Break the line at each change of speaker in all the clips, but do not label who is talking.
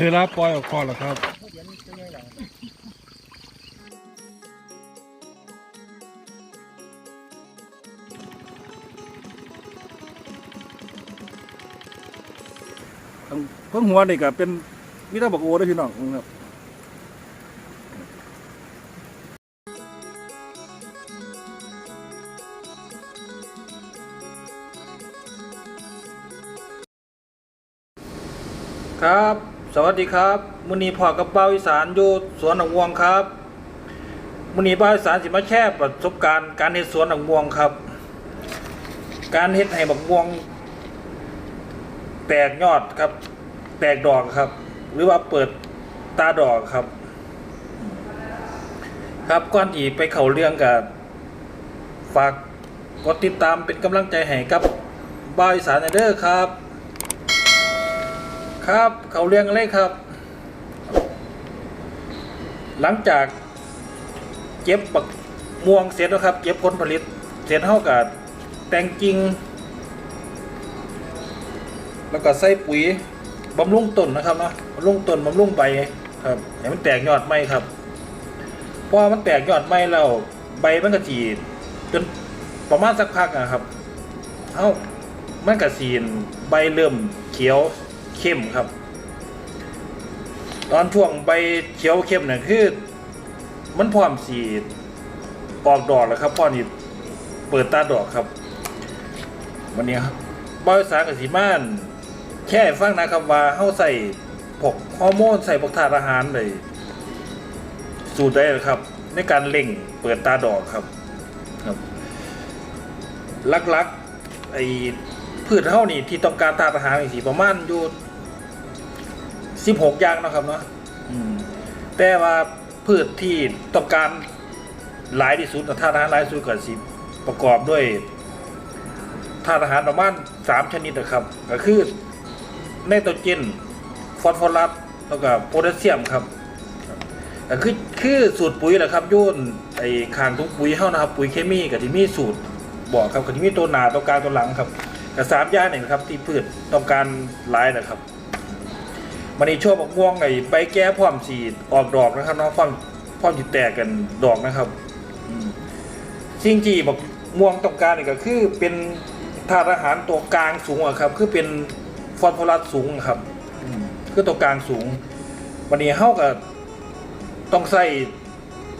เวลาปล่อยออกคอแล้วครับเพิ่งหัวนี่ก็เป็นวิตาบักโอได้อพี่น้องครับครับ สวัสดีครับมุนีพอกับเป้าอีสานอยู่สวนหนองวงครับมุนีเป้าอีสานสิมาแชร์ประสบการณ์การเฮ็ดสวนหนองวงครับ การเฮ็ดให้บักวง แตกยอดครับ แตกดอกครับ หรือว่าเปิดตาดอกครับ ครับก่อนที่ไปเข้าเรื่องกับฝากกดติดตามเป็นกำลังใจให้กับบ้าอีสานเด้อครับ ครับ เขาเรื่องอะไรครับ หลังจากเก็บบักม่วงเสร็จแล้วครับ เก็บผลผลิต เสร็จเท่ากับแต่งกิ่งแล้วก็ใส่ปุ๋ยบำรุงต้นนะครับเนาะบำรุงต้นบำรุงใบครับให้มันแตกยอดไหมครับพอมันแตกยอดไหมแล้วใบมันก็จีจนประมาณสักพักนะครับ เอ้ามันก็สีนใบเริ่มเขียว เข้มครับ ตอนช่วงใบเขียวเข้มเนี่ยคือ มันพร้อมสีออกดอกแล้วครับพ่อนี่เปิดตาดอกครับ วันนี้ครับบริษัทกับสีม่านแค่ฟังนะครับว่าเฮาใส่พวกฮอร์โมนใส่พวกธาตุอาหารเลยสูตรได้เลยครับ ในการเล่งเปิดตาดอกครับครับลักๆไอ้พืชเฮานี่ที่ต้องการธาตุอาหารอีกสีประมาณอยู่ สิบหกอย่างเนาะครับเนาะอืมแต่ว่าพืชที่ต้องการหลายที่สุดธาตุอาหารหลายที่สุดก็สิประกอบด้วยธาตุอาหารประมาณสามชนิดนะครับ ก็คือไนโตรเจนฟอสฟอรัสแล้วก็โพแทสเซียมครับก็คือคือสูตรปุ๋ยแหละครับยุ่นไอ้คางทุกปุ๋ยเฮานะครับ ปุ๋ยเคมีกับที่มีสูตรบอกครับกับที่มีตัวหนาตัวกลางตัวหลังครับกับสามอย่างนี่นะครับที่พืชต้องการหลายนะครับ มันนี้ช่วงมะม่วงไอ้ใบแก้พร้อมสีออกดอกนะครับเน้องพร้อมพร้อมจิแตกกันดอกนะครับอืมสิ่งที่บอกม่วงต้องการนี่ก็คือเป็นธาตุอาหารตัวกลางสูงอะครับ คือเป็นฟอสฟอรัสสูงอะครับคือตัวกลางสูงวันนี้เฮากับต้องใส่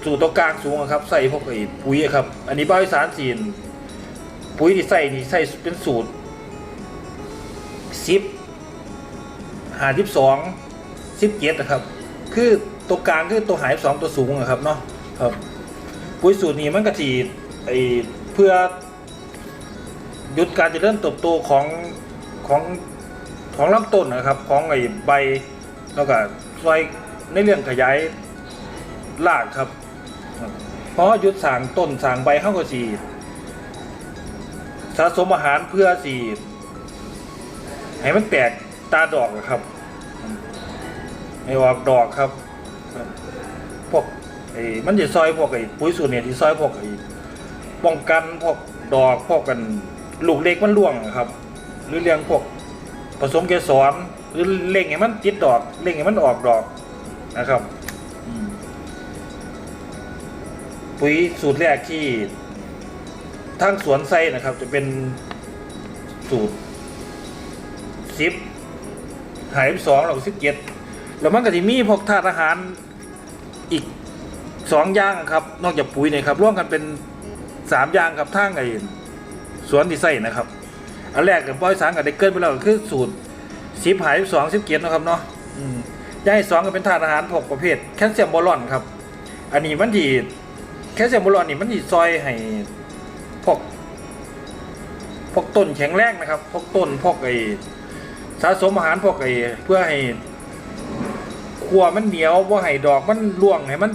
สู่ตัวกลางสูงครับ ใส่พวกไอ้ปุ๋ยครับ อันนี้บ้าวิสารสีนปุ๋ยที่ใส่นี่ใส่เป็นสูตรสิบ หาสิบสองสิบเจ็ดนะครับ คือตัวกลางคือตัวหายสองตัวสูงอะครับเนาะครับปุ๋ยสูตรนี้มันก็จีไอเพื่อหยุดการเจริญเติบโตของของของลำต้นนะครับ ของไอใบแล้วก็ซอยในเรื่องขยายรากครับ เพราะหยุดสางต้นสางใบเข้ากับสีสะสมอาหารเพื่อสีให้มันแตก ตาดอกอะครับให้ออกดอกครับ พวกไอ้มันจะซอยพวกไอ้ปุ๋ยสูตรเนี่ยที่ซอยพวกไอ้ป้องกันพวกดอกพวกกันลูกเล็กมันร่วงครับ หรือเลี้ยงพวกผสมเกสรหรือเล่งให้มันติดดอกเล่งให้มันออกดอกนะครับปุ๋ยสูตรแรกที่ทางสวนไส้นะครับ จะเป็นสูตรสิบ หายสองหรือสิบเจ็ดแล้วมันก็จะมีพวกธาตุอาหารอีกสองอย่างครับ นอกจากปุ๋ยเนี่ยครับร่วมกันเป็นสามอย่างครับทั้งไอ้สวนที่ใส่นะครับอันแรกกับบอยสางกับเด็กเกินไปแล้วก็คือสูตรสิบหายสองสิบเกียรนะครับเนาะย่างสองก็เป็นธาตุอาหารพวกประเภทแคลเซียมบอลอนครับ อันนี้มันที่แคลเซียมบอลอนนี่มันที่ซอยให้พวกพวกต้นแข็งแรงนะครับพวกต้นพวกไอ สะสมอาหารพวกไอ้เพื่อให้ขัวมันเหนียวว่าให้ดอกมันร่วงให้มัน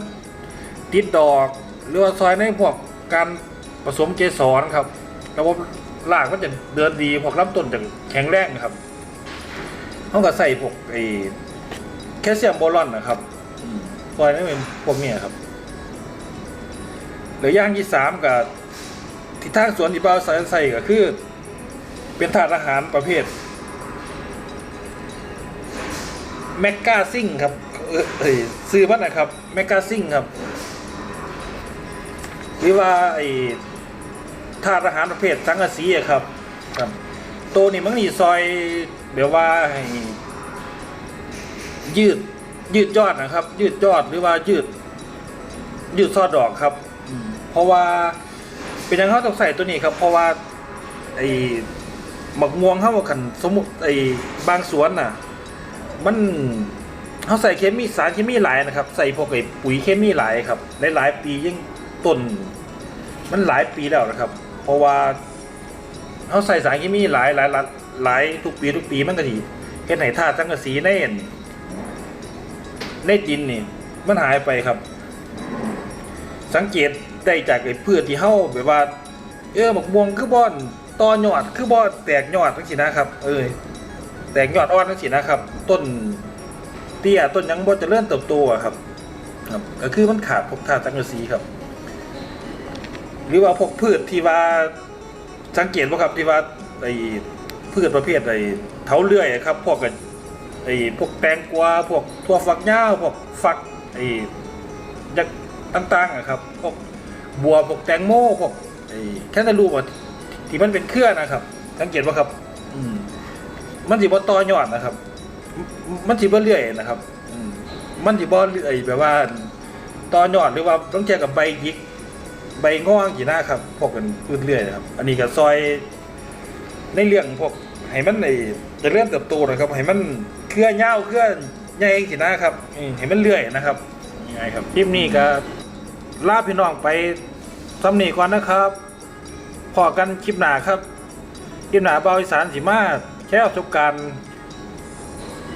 ติดดอกหรือว่าซอยในพวกการผสมเกสรครับระบบรากมันจะเดินดีพวกลำต้นจะแข็งแรงนะครับเขาก็ใส่พวกไอ้แคลเซียมโบรอนนะครับซอยนั่นเป็นพวกเนี้ยครับหลือย่างที่สามกับที่ทางสวนที่เบาใส่ใส่ก็คือ เป็นธาตุอาหารประเภท แมกกาซิงครับเออเอ้ยซื้อมันนะครับแมกกาซิงครับหรือว่าไอ้ธาตุอาหารประเภทสังกะสีอะครับครับตัวนี้มันนี่ซอยแบบว่าให้ยืดยืดยอดนะครับ ยืดยอดหรือว่ายืด ยืดซอดดอกครับ เพราะว่าเป็นอยังเขาต้องใส่ตัวนี้ครับ เพราะว่าไอ้หมักม่วงเข้าขันสมมุติไอ้บางสวนน่ะ มันเขาใส่เคมีสารเคมีหลายนะครับ ใส่พวกไอ้ปุ๋ยเคมีหลายครับหลายๆปียิ่งต้น มันหลายปีแล้วนะครับ เพราะว่าเขาใส่สารเคมีหลายหลายหลายหลายทุกปีทุกปีมันก็ดีเฮ็ดให้ธาตุสังกะสีในอั่นในดินนี่มันหายไปครับ สังเกตได้จากไอ้พืชที่เฮาแบบว่า เออหมกม่วงคือบ่อนตอยอดคือบ่แตกยอดจังซี่นะครับ เออ แตกยอดอ่อนจังซี่นะครับ ต้นเตี้ยต้นยังบ่เจริญเติบโตครับ ครับ ก็คือมันขาดพวกธาตุสังกะสีครับ หรือว่าพวกพืชที่ว่าสังเกตว่าครับที่ว่าไอ้พืชประเภทไอ้เถาเลื่อยอะครับ พวกกันไอ้พวกแตงกวาพวกทั่วฝักยาวพวกฝักไอ้ยักต่างๆอะครับ พวกบัวพวกแตงโมพวกไอ้แค่นั้นรู้ว่าที่มันเป็นเครือนะครับ สังเกตว่าครับ อืม มันสิบ่ต่อยอดนะครับมมันสิบ่เลื่อยนะครับอืมมันสิบ่เลื่อยแบบว่าต่อยอดหรือว่าต้องเจอกับใบหยิก ใบง่วงกี่หน้าครับ พวกเป็นพืชเรื่อยนะครับ อันนี้ก็ซอย ในเรื่องพวกให้มันในจะเริ่มเติบโตนะครับ ให้มันเคลื่อนเย้าวเคลื่อนใหญ่กี่หน้าครับอืมให้มันเรื่อยนะครับยังไงครับคลิปนี้ก็ลาพี่น้องไปสำนีก่อนนะครับพอกันคลิปหนาครับคลิปหนาเบาอีสานสีมา แค่ประสบการณ์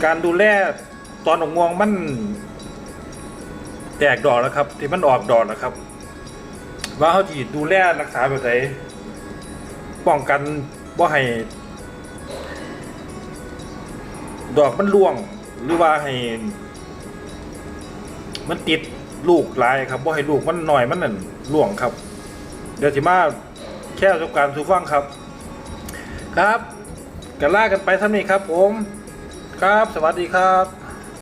การดูแลตอนออกงวงมัน แตกดอกแล้วครับ ที่มันออกดอกนะครับ ว่าเขาจีดูแลรักษาแบบไหนป้องกันว่าให้ ดอกมันร่วง หรือว่าให้ มันติดลูกหลายครับว่าให้ลูกมันหน่อยมันนั่นร่วงครับ เดี๋ยวสิมาแค่ประสบการณ์สู่ฟังครับ ครับ กันล่ากันไปท่านี้ครับผม ครับ สวัสดีครับ